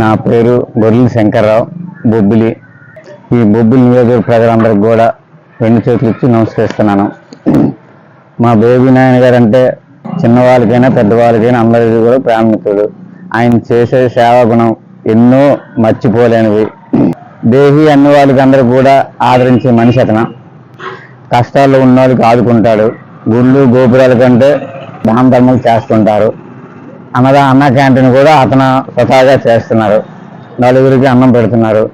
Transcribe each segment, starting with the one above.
నా పేరు గొర్రెల శంకర్రావు బొబ్బిలి. ఈ బొబ్బిలి నియోజక ప్రజలందరికి కూడా రెండు చేతులు ఇచ్చి నమస్కరిస్తున్నాను. మా బేబీ నాయన గారు అంటే చిన్నవాళ్ళకైనా పెద్దవాళ్ళకైనా అందరికీ కూడా ప్రాముఖ్యుడు ఆయన చేసే సేవా గుణం ఎన్నో మర్చిపోలేనివి. దేహి అన్ని వాళ్ళకి అందరూ కూడా ఆదరించే మనిషి అతన. కష్టాల్లో ఉన్న వాళ్ళకి ఆదుకుంటాడు. గుళ్ళు గోపురాల కంటే దాన చేస్తుంటారు. అన్నదా అన్న క్యాంటీన్ కూడా అతను స్వతహాగా చేస్తున్నారు. నలుగురికి అన్నం పెడుతున్నారు.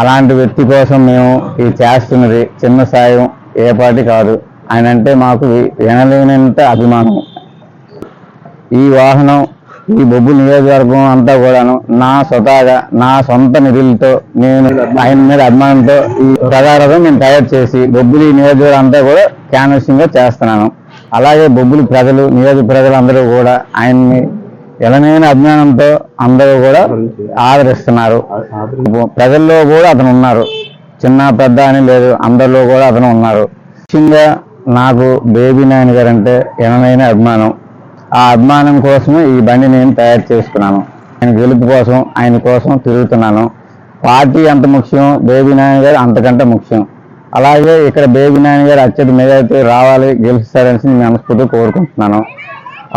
అలాంటి వ్యక్తి కోసం మేము ఇది చేస్తున్నది చిన్న సాయం ఏ పాటి కాదు. ఆయన అంటే మాకు వినలేనంత అభిమానం. ఈ వాహనం ఈ బొబ్బు నియోజకవర్గం అంతా కూడాను నా స్వతహాగా నా సొంత నిధులతో నేను ఆయన మీద అభిమానంతో ఈ ప్రకారం నేను తయారు చేసి బొబ్బులి నియోజకవర్గం అంతా కూడా క్యాన్వసింగ్గా చేస్తున్నాను. అలాగే బొబ్బులి ప్రజలు నియోజక ప్రజలు అందరూ కూడా ఆయన్ని ఎలనైన అభిమానంతో అందరూ కూడా ఆదరిస్తున్నారు. ప్రజల్లో కూడా అతను ఉన్నారు. చిన్న పెద్ద అని లేదు. అందరిలో కూడా అతను ఉన్నారు. ముఖ్యంగా నాకు బేబీ నాయన గారు అంటే ఎననైన అభిమానం. ఆ అభిమానం కోసమే ఈ బండి నేను తయారు చేసుకున్నాను. ఆయన గెలుపు కోసం ఆయన కోసం తిరుగుతున్నాను. పార్టీ అంత ముఖ్యం బేబీ నాయన గారు అంతకంటే ముఖ్యం. అలాగే ఇక్కడ బేబీ నాయన గారు అత్యధిక మెజారిటీ రావాలి గెలుస్తారని నేను మనస్ఫూర్తిగా కోరుకుంటున్నాను.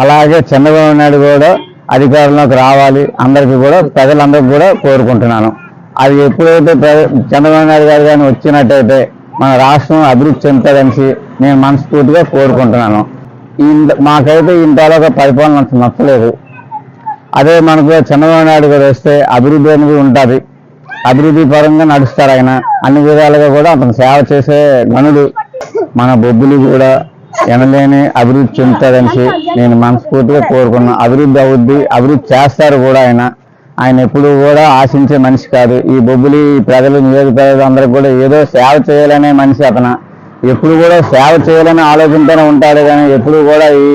అలాగే చంద్రబాబు నాయుడు కూడా అధికారంలోకి రావాలి. అందరికీ కూడా ప్రజలందరికీ కూడా కోరుకుంటున్నాను. అది ఎప్పుడైతే చంద్రబాబు నాయుడు గారు కానీ వచ్చినట్టయితే మన రాష్ట్రం అభివృద్ధి చెందుతుందనేసి నేను మనస్ఫూర్తిగా కోరుకుంటున్నాను. ఇంత- మాకైతే ఇంతలోగా పరిపాలన నచ్చలేదు. అదే మనకు చంద్రబాబు నాయుడు గారు వస్తే అభివృద్ధి అనేది ఉంటుంది. అభివృద్ధి పరంగా నడుస్తారు ఆయన. అన్ని విధాలుగా కూడా అతను సేవ చేసే గనుడు. మన బొబ్బులు కూడా ఎనలేని అభివృద్ధి చెందుతాడని నేను మనస్ఫూర్తిగా కోరుకున్నాను అభివృద్ధి అవుద్ది అభివృద్ధి చేస్తారు కూడా ఆయన. ఆయన ఎప్పుడు కూడా ఆశించే మనిషి కాదు. ఈ బొబ్బులి ఈ ప్రజలు నియోజక అందరికి కూడా ఏదో సేవ చేయాలనే మనిషి అతను. ఎప్పుడు కూడా సేవ చేయాలనే ఆలోచనతోనే ఉంటాడు కానీ ఎప్పుడు కూడా ఈ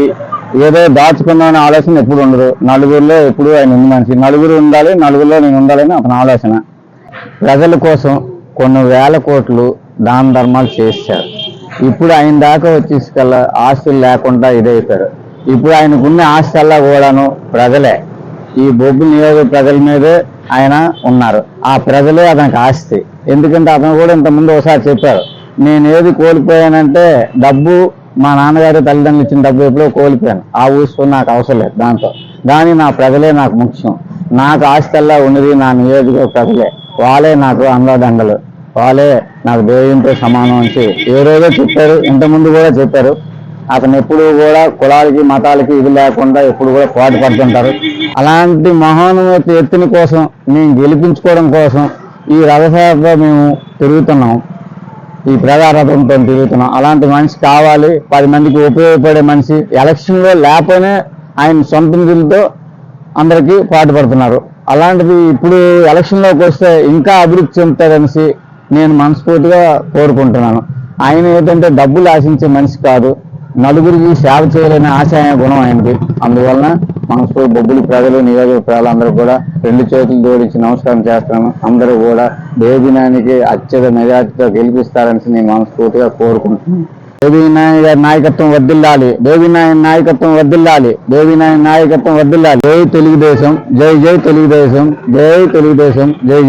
ఏదో దాచుకుందామనే ఆలోచన ఎప్పుడు ఉండదు. నలుగురిలో ఎప్పుడు ఆయన ఉంది మనిషి. నలుగురు ఉండాలి నలుగురిలో నేను ఉండాలని అతని ఆలోచన. ప్రజల కోసం కొన్ని వేల కోట్లు దాన ధర్మాలు చేశారు. ఇప్పుడు ఆయన దాకా వచ్చేసకల్లా ఆస్తులు లేకుండా ఇదైపోయారు. ఇప్పుడు ఆయనకున్న ఆస్తల్లా కూడాను ప్రజలే. ఈ బొగ్గు నియోజక ప్రజల మీదే ఆయన ఉన్నారు. ఆ ప్రజలే అతనికి ఆస్తి. ఎందుకంటే అతను కూడా ఇంతకుముందు ఒకసారి చెప్పారు నేను ఏది కోల్పోయానంటే డబ్బు మా నాన్నగారి తల్లిదండ్రులు ఇచ్చిన డబ్బు ఎప్పుడో కోల్పోయాను. ఆ ఊసుకొని నాకు అవసరం లేదు దాంతో. కానీ నా ప్రజలే నాకు ముఖ్యం. నాకు ఆస్తల్లా ఉన్నది నా నియోజక ప్రజలే. వాళ్ళే నాకు అండదండలు వాళ్ళే నాకు దేవునితో సమానం అని ఏ రోజో చెప్పారు ఇంతకుముందు కూడా చెప్పారు. అతను ఎప్పుడు కూడా కులాలకి మతాలకి ఇది లేకుండా ఎప్పుడు కూడా పాటు పడుతుంటారు అలాంటి మహానుమతి ఎత్తుని కోసం మేము గెలిపించుకోవడం కోసం ఈ రథసారితో మేము తిరుగుతున్నాం. ఈ ప్రజారథంతో తిరుగుతున్నాం. అలాంటి మనిషి కావాలి పది మందికి ఉపయోగపడే మనిషి ఎలక్షన్లో లేకపోయినా ఆయన సొంత నిధులతో అందరికీ పాటుపడుతున్నారు. అలాంటిది ఇప్పుడు ఎలక్షన్లోకి వస్తే ఇంకా అభివృద్ధి చెందుతారనేసి నేను మనస్ఫూర్తిగా కోరుకుంటున్నాను. ఆయన ఏంటంటే డబ్బులు ఆశించే మనిషి కాదు. నలుగురికి సేవ చేయలేని ఆశయ గుణం ఆయనకి అందువలన మనస్ఫూర్తి బొబ్బులు ప్రజలు నియోజక అందరూ కూడా రెండు చేతులు జోడించి నమస్కారం చేస్తాను. అందరూ కూడా దేవినానికి అత్యధిక మెజార్టీతో గెలిపిస్తారని నేను మనస్ఫూర్తిగా కోరుకుంటున్నాను. దేవినాయని గారి నాయకత్వం వర్దిల్లాలి దేవినాయని నాయకత్వం వర్దిల్లాలి దేవినాయని నాయకత్వం వర్దిల్లాలి జై తెలుగుదేశం. జై జై తెలుగుదేశం. జై తెలుగుదేశం. జై